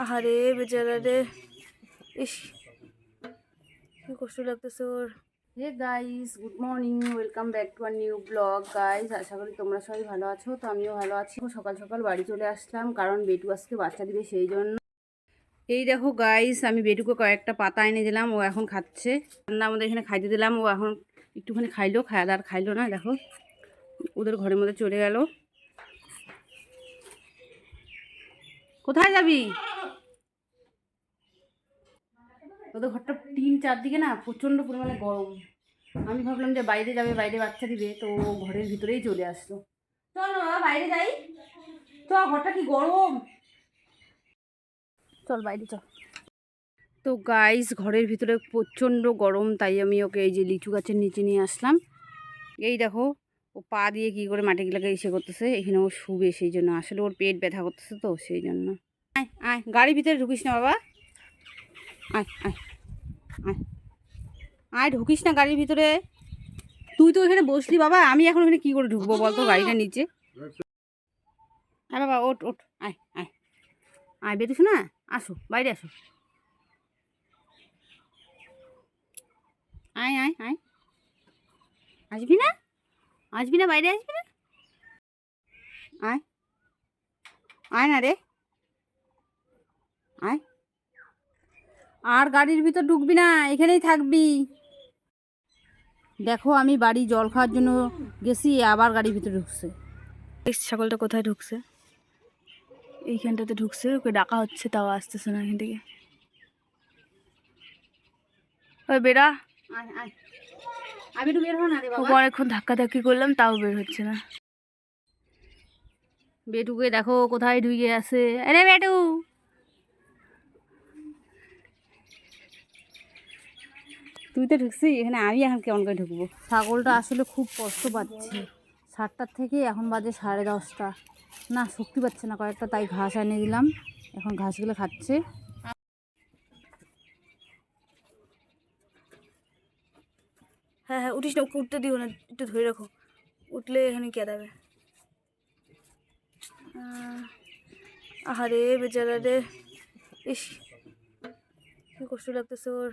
আহারে বেচারা রে ইস, কি কষ্ট লাগতেছে ওর। Hey guys good morning welcome back to our new blog guys আশা করি তোমরা সবাই ভালো আছো, তো আমিও ভালো আছি। সকাল সকাল বাড়ি চলে আসলাম, কারণ বেটু আজকে বাচ্চা দিবে সেই জন্য। এই দেখো গাইস আমি বেটুকে কয়েকটা পাতা এনে দিলাম, ও এখন খাচ্ছে। রান্না আমাদের এখানে খাইতে দিলাম, ও এখন একটুখানি খাইলো, খায় আর খাইলো না, দেখো। ওদের ঘরের মধ্যে চলে গেল। কোথায় যাবি? ওদের ঘরটা তিন চারদিকে না প্রচণ্ড পরিমাণে গরম। আমি ভাবলাম যে বাইরে যাবে, বাইরে বাচ্চা দিবে, তো ও ঘরের ভিতরেই চলে আসলো। চল বাবা, বাইরে যাই। তো ঘরটা কি গরম? চল বাইরে চল। তো গাইস ঘরের ভিতরে প্রচণ্ড গরম, তাই আমি ওকে এই যে লিচু গাছের নিচে নিয়ে আসলাম। এই দেখো, ও পা দিয়ে কী করে মাটিগুলোকে ইসে করতেছে, এখানে ও শুবে, সেই জন্য। আসলে ওর পেট ব্যথা করতেছে তো, সেই জন্য। আয় আয়, গাড়ির ভিতরে ঢুকিস না বাবা। আয় আয় আয়। আয়, ঢুকিস না গাড়ির ভিতরে। তুই তো এখানে বসলি বাবা, আমি এখন এখানে কী করে ঢুকবো বলতো গাড়িটা নিচে? হ্যাঁ বাবা, ওঠ ওঠ, আয় আয়। আয় বেরোস না আসো, বাইরে আসো। আয় আয় আয়। আসবি না? আসবি না, বাইরে আসবি না? আয়। আয় না রে। আয়। আর গাড়ির ভিতর ঢুকবি না এখানেই থাকবি। দেখো আমি বাড়ি জল খাওয়ার জন্য গেছি আবার গাড়ির ভিতরে ঢুকছে। ছাগলটা কোথায় ঢুকছে? এইখানটাতে ঢুকছে ওকে ডাকা হচ্ছে তাও আসতেছে না এখান থেকে। ওই বেড়া আয় আয়। আমি একটু বের না ওকে অনেকক্ষণ ধাক্কা ধাক্কি করলাম তাও বের হচ্ছে না। বেটুকে দেখো কোথায় ঢুকে আছে। আরে বেটু। তুই তো ঢুকছি এখানে আমি এখন কেমন করে ঢুকবো? ছাগলটা আসলে খুব কষ্ট পাচ্ছে। সাতটার থেকে এখন বাজে সাড়ে দশটা। না শক্তি পাচ্ছে না কয়েকটা তাই ঘাস এনে দিলাম। এখন ঘাসগুলো খাচ্ছে। হ্যাঁ হ্যাঁ উঠিস না ওকে উঠতে দিও না একটু ধরে রাখো। উঠলে এখানে কে কেদাবে আহারে বেচারা রে ইস কি কষ্ট লাগতেছে ওর।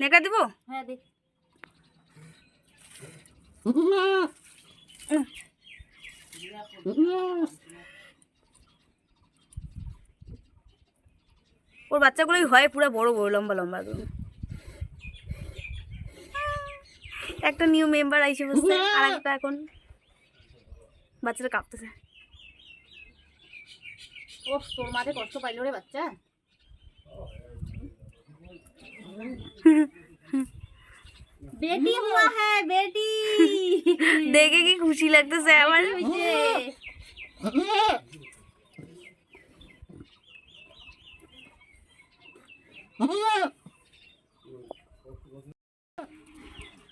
নেকা দিব? হ্যাঁ দেখ ওর বাচ্চাগুলোই হয় পুরো বড় বড় লম্বা লম্বা। একটা নিউ মেম্বার আইসে বসছে আর একটা এখন বাচ্চাটা কাঁপতেছে। ও তোর মাঝে কষ্ট পাইলো রে বাচ্চা। বেটি হুয়া হ্যাঁ বেটি। দেখে কি খুশি লাগতেছে আমার?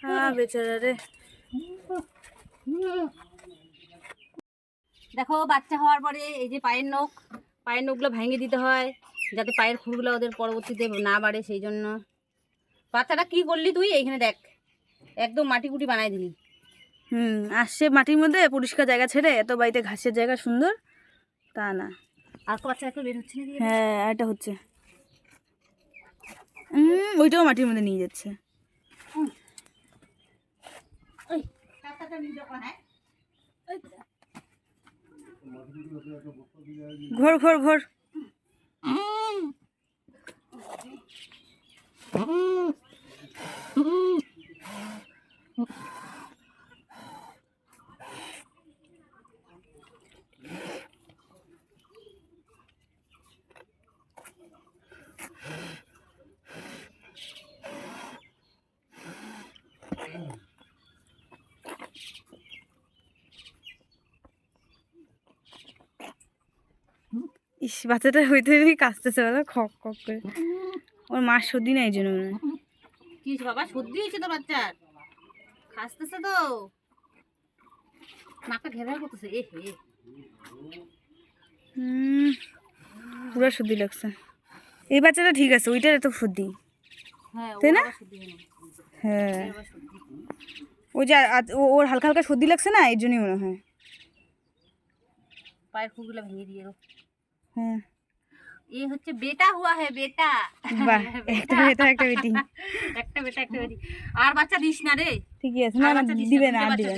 হ্যাঁ বেচারা রে। দেখো বাচ্চা হওয়ার পরে এই যে পায়ের নখ পায়ের নখগুলো ভেঙে দিতে হয় যাতে পায়ের খুঁড়গুলো ওদের পরবর্তীতে না বাড়ে সেই জন্য। বাচ্চাটা কি করলি তুই? এইখানে দেখ। একদম মাটি কুটি বানাই দিলি। হুম আসছে মাটির মধ্যে পরিষ্কার জায়গা ছেড়ে এত বাড়িতে ঘাসের জায়গা সুন্দর তা না। আর বাচ্চা একটা বের হচ্ছে না হ্যাঁ এটা হচ্ছে। হুম ওইটাও মাটির মধ্যে নিয়ে যাচ্ছে। ওই কাকাটা নিয়ে যখন হ্যাঁ ঘোর ঘোর ঘোর। ইস বাচ্চাটা হইতে হইতে কাঁচতেছে বলো খক খক করে। ওর মা সর্দি না এই জন্য মনে হয়। কি বাবা সর্দি হয়েছে তো বাচ্চার? খাসতেছে তো। নাকটা ঘেরা করতেছে এ হে। হুম পুরো সর্দি লাগছে। এই বাচ্চাটা ঠিক আছে ওইটার এত সর্দি। হ্যাঁ তাই না? হয়। ওই যে ওর হালকা হালকা সর্দি লাগছে না এই জন্যই মনে হয়। পায়ের ভেঙে দিয়ে এলো। হ্যাঁ। এ হচ্ছে বেটা হুয়া হ্যাঁ বেটা। বাহ একটা বেটা একটা বেটি। একটা বেটা একটা বেটি। আর বাচ্চা দিস না রে। ঠিকই আছে না বাচ্চা দিবে না দিবে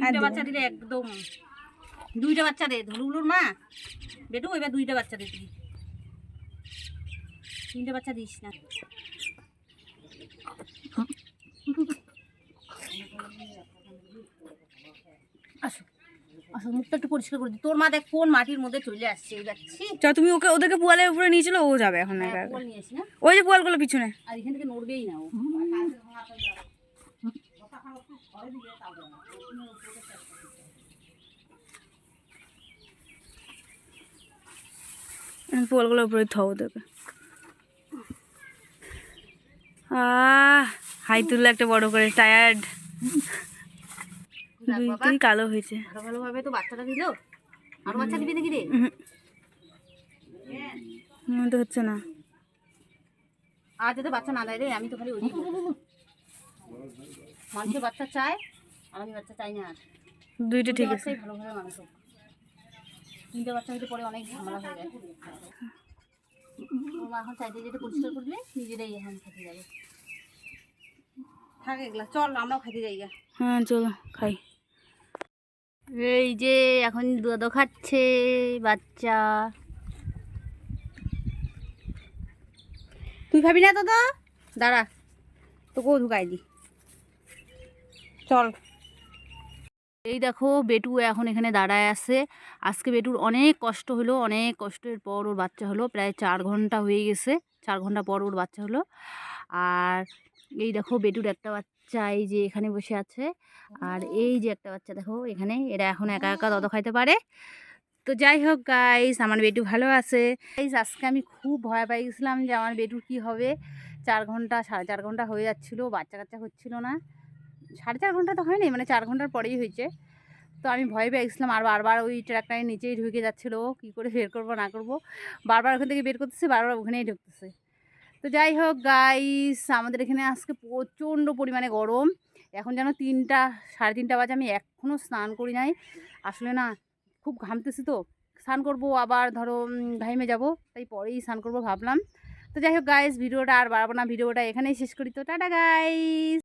দুইটা বাচ্চা দিলে একদম। দুইটা বাচ্চা দে ধরুগুলোর মা। বেটু এবার দুইটা বাচ্চা দে তুই। তিনটা বাচ্চা দিস না আসো আসো মুখটা একটু পরিষ্কার করে দি তোর মা দেখ কোন মাটির মধ্যে চলে আসছে এই যাচ্ছি চ তুমি ওকে ওদেরকে পোয়ালের উপরে নিয়ে চলো ও যাবে এখন। বল না ওই যে পোয়ালগুলো পিছনে। আর এখান থেকে নড়বেই না ও। পোয়ালগুলোর উপরে থাও ওদেরকে। আহ হাই তুললে একটা বড় করে টায়ার্ড দুইটাই কালো হয়েছে। ভালো ভালোভাবে তো বাচ্চাটা দিল। আরও বাচ্চা দিবি নাকি রে। মনে তো হচ্ছে না। আর যাতে বাচ্চা না দেয় রে আমি তো খালি ওই মানুষের বাচ্চা চায় আর আমি বাচ্চা চাই না আর। দুইটা ঠিক আছে। বাচ্চাই ভালোভাবে মানুষ তিনটে বাচ্চা হইতে পরে অনেক ঝামেলা হয়ে যায়। মা এখন চাইতে যেতে পরিষ্কার করলে নিজেরাই এখন খেতে যাবে। থাক এগুলা চল আমরাও খেতে যাই হ্যাঁ চলো খাই। এই যে এখন দুধ খাচ্ছে বাচ্চা। তুই খাবি না তো? দাঁড়া তোকেও ঢুকাই দি। চল। এই দেখো বেটু এখন এখানে দাঁড়ায় আছে। আজকে বেটুর অনেক কষ্ট হলো অনেক কষ্টের পর ওর বাচ্চা হলো। প্রায় চার ঘণ্টা হয়ে গেছে চার ঘণ্টা পর ওর বাচ্চা হলো। আর এই দেখো বেটুর একটা বাচ্চা এই যে এখানে বসে আছে। আর এই যে একটা বাচ্চা দেখো এখানে এরা এখন একা একা দদ খাইতে পারে। তো যাই হোক গাইস আমার বেটু ভালো আছে। গাইস আজকে আমি খুব ভয় পাই গেছিলাম যে আমার বেটুর কি হবে। চার ঘণ্টা সাড়ে চার ঘণ্টা হয়ে যাচ্ছিল বাচ্চা কাচ্চা হচ্ছিল না। সাড়ে চার ঘণ্টা তো হয়নি মানে চার ঘণ্টার পরেই হয়েছে। তো আমি ভয় পেয়ে গেছিলাম আর বারবার ওই ট্রাকটার নিচেই ঢুকে যাচ্ছিল। কী করে বের করব না করব? বারবার ওখান থেকে বের করতেছে বারবার ওখানেই ঢুকতেছে। তো যাই হোক গাইস আমাদের এখানে আজকে প্রচণ্ড পরিমাণে গরম। এখন যেন তিনটা, সাড়ে তিনটা বাজে, আমি এখনও স্নান করি নাই। আসলে না, খুব ঘামতেছি তো। স্নান করব, আবার ধরো ঘাইমে যাব, তাই পরেই স্নান করব ভাবলাম। তো যাই হোক গাইস ভিডিওটা আর বাড়াবো না, ভিডিওটা এখানেই শেষ করি তো। Tata guys